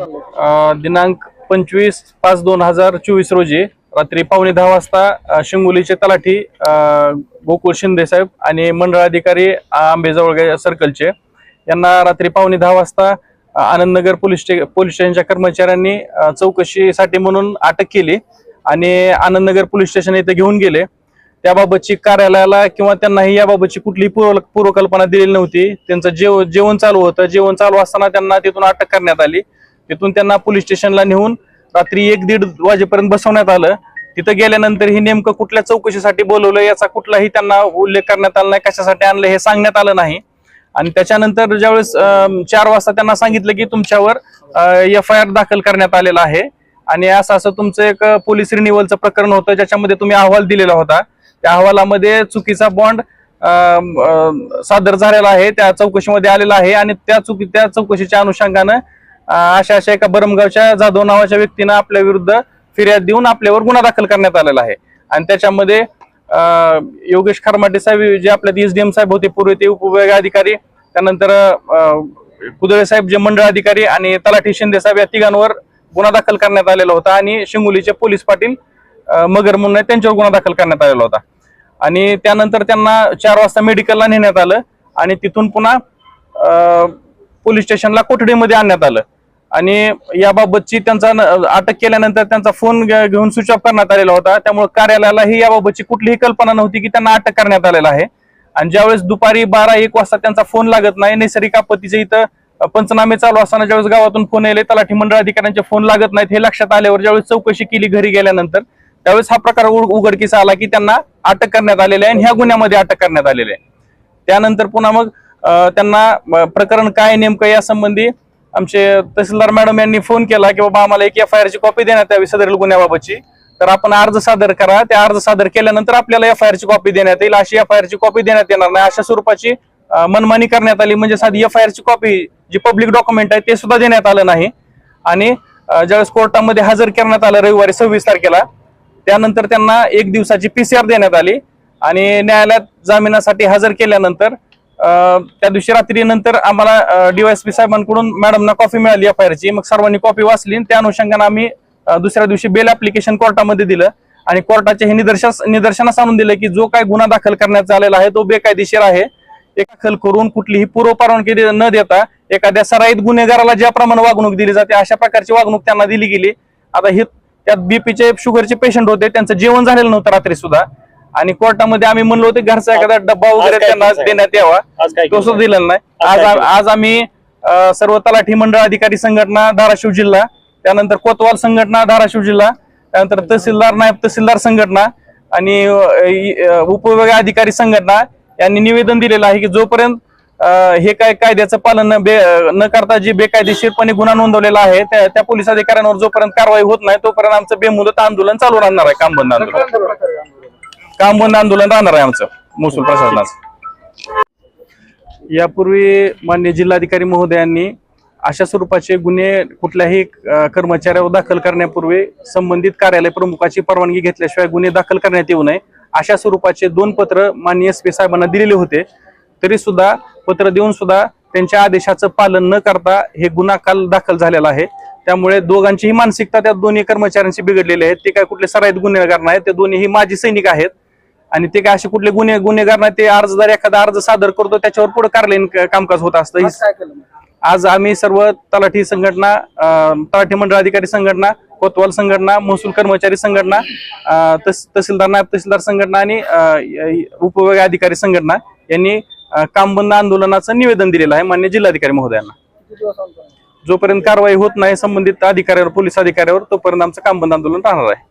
दिनांक पंचवीस पाच दोन हजार चोवीस रोजी रात्री पावणे दहा वाजता शिंगोलीचे तलाठी अ, गोकुळ शिंदे साहेब आणि मंडळ अधिकारी आंबेजवळ सर्कलचे यांना रात्री पावणे दहा वाजता अ, आनंदनगर पोलीस स्टे पोलीस स्टेशनच्या कर्मचाऱ्यांनी चौकशीसाठी म्हणून अटक केली आणि आनंदनगर पोलीस स्टेशन इथे घेऊन गेले. त्याबाबतची कार्यालयाला किंवा त्यांनाही याबाबतची कुठलीही पूर्व पूर्वकल्पना दिलेली नव्हती. त्यांचं जेव जेवण चालू होतं. जेवण चालू असताना त्यांना तिथून अटक करण्यात आली. तिथून त्यांना पोलीस स्टेशनला नेऊन रात्री एक दीड वाजेपर्यंत बसवण्यात आलं. तिथं गेल्यानंतर ही नेमकं कुठल्या चौकशीसाठी बोलवलं याचा कुठलाही त्यांना उल्लेख करण्यात आला नाही कशासाठी आणलं हे सांगण्यात आलं नाही. आणि त्याच्यानंतर ज्यावेळेस चार वाजता त्यांना सांगितलं की तुमच्यावर एफ आय आर दाखल करण्यात आलेला आहे. आणि असं असं तुमचं एक पोलीस रिन्युअलचं प्रकरण होतं ज्याच्यामध्ये तुम्ही अहवाल दिलेला होता. त्या अहवालामध्ये चुकीचा बॉन्ड सादर झालेला आहे त्या चौकशीमध्ये आलेला आहे. आणि त्या चुकी त्या चौकशीच्या अनुषंगानं अशा अशा एका बरमगावच्या जाधव नावाच्या व्यक्तीनं आपल्या विरुद्ध फिर्याद देऊन आपल्यावर गुन्हा दाखल करण्यात आलेला आहे. आणि त्याच्यामध्ये योगेश खरमाटे साहेब जे आपल्या एस डी एम साहेब होते पूर्वी ते उपविभाग अधिकारी त्यानंतर कुदळे साहेब जे मंडळ अधिकारी आणि तलाठी शिंदे साहेब या तिघांवर गुन्हा दाखल करण्यात आलेला होता आणि शिंगोलीचे पोलीस पाटील मगर म्हणून त्यांच्यावर गुन्हा दाखल करण्यात आलेला होता. आणि त्यानंतर त्यांना चार वाजता मेडिकलला नेण्यात आलं आणि तिथून पुन्हा पोलीस स्टेशनला कोठडीमध्ये आणण्यात आलं. आणि याबाबतची त्यांचा अटक केल्यानंतर त्यांचा फोन घेऊन स्विच ऑफ करण्यात आलेला होता. त्यामुळे कार्यालयालाही याबाबतची कुठलीही कल्पना नव्हती की त्यांना अटक करण्यात आलेला आहे. आणि ज्यावेळेस दुपारी बारा एक वाजता त्यांचा फोन लागत नाही नैसर्गिक आपत्तीचे इथं पंचनामे चालू असताना ज्यावेळेस गावातून फोन येले तलाठी मंडळ अधिकाऱ्यांचे फोन लागत नाहीत हे लक्षात आल्यावर ज्यावेळेस चौकशी केली घरी गेल्यानंतर त्यावेळेस हा प्रकार उघडकीस आला की त्यांना अटक करण्यात आलेली आहे आणि ह्या गुन्ह्यामध्ये अटक करण्यात आलेली आहे. त्यानंतर पुन्हा मग त्यांना प्रकरण काय नेमकं यासंबंधी आमचे तहसीलदार मॅडम यांनी फोन केला की बाबा आम्हाला एक एफ आय आरची कॉपी देण्यात यावी सदरील गुन्ह्याबाबतची. तर आपण अर्ज सादर करा. त्या अर्ज सादर केल्यानंतर आपल्याला एफ आय आरची कॉपी देण्यात येईल. अशी एफ आय आरची कॉपी देण्यात येणार नाही. अशा स्वरूपाची मनमानी करण्यात आली. म्हणजे साधी एफ आय आरची कॉपी जी पब्लिक डॉक्युमेंट आहे ते सुद्धा देण्यात आलं नाही. आणि ज्यावेळेस कोर्टामध्ये हजर करण्यात आलं रविवारी सव्वीस तारखेला त्यानंतर त्यांना एक दिवसाची पीसीआर देण्यात आली. आणि न्यायालयात जामिनासाठी हजर केल्यानंतर त्या दिवशी रात्री नंतर आम्हाला डीवायएसपी साहेबांकडून मॅडमना कॉफी मिळाली एफ आय मग सर्वांनी कॉपी वाचली त्या अनुषंगाने आम्ही दुसऱ्या दिवशी बेल ऍप्लिकेशन कोर्टामध्ये दिलं. आणि कोर्टाचे हे निदर्शनास निदर्शनास आणून दिलं की जो काय गुन्हा दाखल करण्यात आलेला आहे तो बेकायदेशीर आहे. ते दाखल करून कुठलीही पूर्व परवानगी न देता एखाद्या सराईत गुन्हेगाराला ज्याप्रमाणे वागणूक दिली जाते अशा प्रकारची वागणूक त्यांना दिली गेली. आता हे त्यात बीपीचे शुगरचे पेशंट होते त्यांचं जेवण झालेलं नव्हतं रात्री सुद्धा आणि कोर्टामध्ये आम्ही म्हणलो होते घरचा एखादा डब्बा वगैरे त्यांना? देण्यात यावा तो? सुद्धा दिलेला नाही आज आज आम्ही सर्व तलाठी मंडळ अधिकारी संघटना धाराशिव जिल्हा त्यानंतर कोतवाल संघटना धाराशिव जिल्हा त्यानंतर तहसीलदार नायब तहसीलदार संघटना आणि उपविभागीय अधिकारी संघटना यांनी निवेदन दिलेलं आहे की जोपर्यंत हे काय कायद्याचं पालन न बे न करता जे बेकायदेशीरपणे गुन्हा नोंदवलेला आहे त्या त्या पोलीस अधिकाऱ्यांवर जोपर्यंत कारवाई होत नाही तोपर्यंत आमचं बेमुदत आंदोलन चालू राहणार आहे काम बंद आंदोलन काम बंद आंदोलन राहणार आहे आमचं? महसूल प्रशासनाचं. यापूर्वी मान्य जिल्हाधिकारी महोदयांनी अशा स्वरूपाचे गुन्हे कुठल्याही कर्मचाऱ्यावर दाखल करण्यापूर्वी संबंधित कार्यालय प्रमुखाची परवानगी घेतल्याशिवाय गुन्हे दाखल करण्यात येऊ नये. अशा स्वरूपाचे दोन पत्र माननीय एस पी साहेबांना दिलेले होते. तरी सुद्धा पत्र देऊन सुद्धा त्यांच्या आदेशाचं पालन न करता हे गुन्हा काल दाखल झालेला आहे. त्यामुळे दोघांचीही मानसिकता त्या दोन्ही कर्मचाऱ्यांची बिघडलेली आहे. ते काय कुठले सराईत गुन्हेगार नाही ते दोन्हीही माजी सैनिक आहेत. आणि ते काय असे कुठले गुन्हे गुन्हेगार नाही ते अर्जदार एखादा अर्ज सादर करतो त्याच्यावर पुढे कार्यालयीन कामकाज होत असतं. आज आम्ही सर्व तलाठी संघटना अं, तलाठी मंडळ अधिकारी संघटना कोतवाल संघटना महसूल कर्मचारी संघटना अं, तस- तहसीलदार नायब तहसीलदार संघटना आणि अं, य- उपविभागीय अधिकारी संघटना यांनी अं, काम बंद आंदोलनाचं निवेदन दिलेलं आहे मान्य जिल्हाधिकारी महोदयांना. जोपर्यंत कारवाई होत नाही संबंधित अधिकाऱ्यावर पोलीस अधिकाऱ्यावर तोपर्यंत आमचं काम बंद आंदोलन राहणार आहे.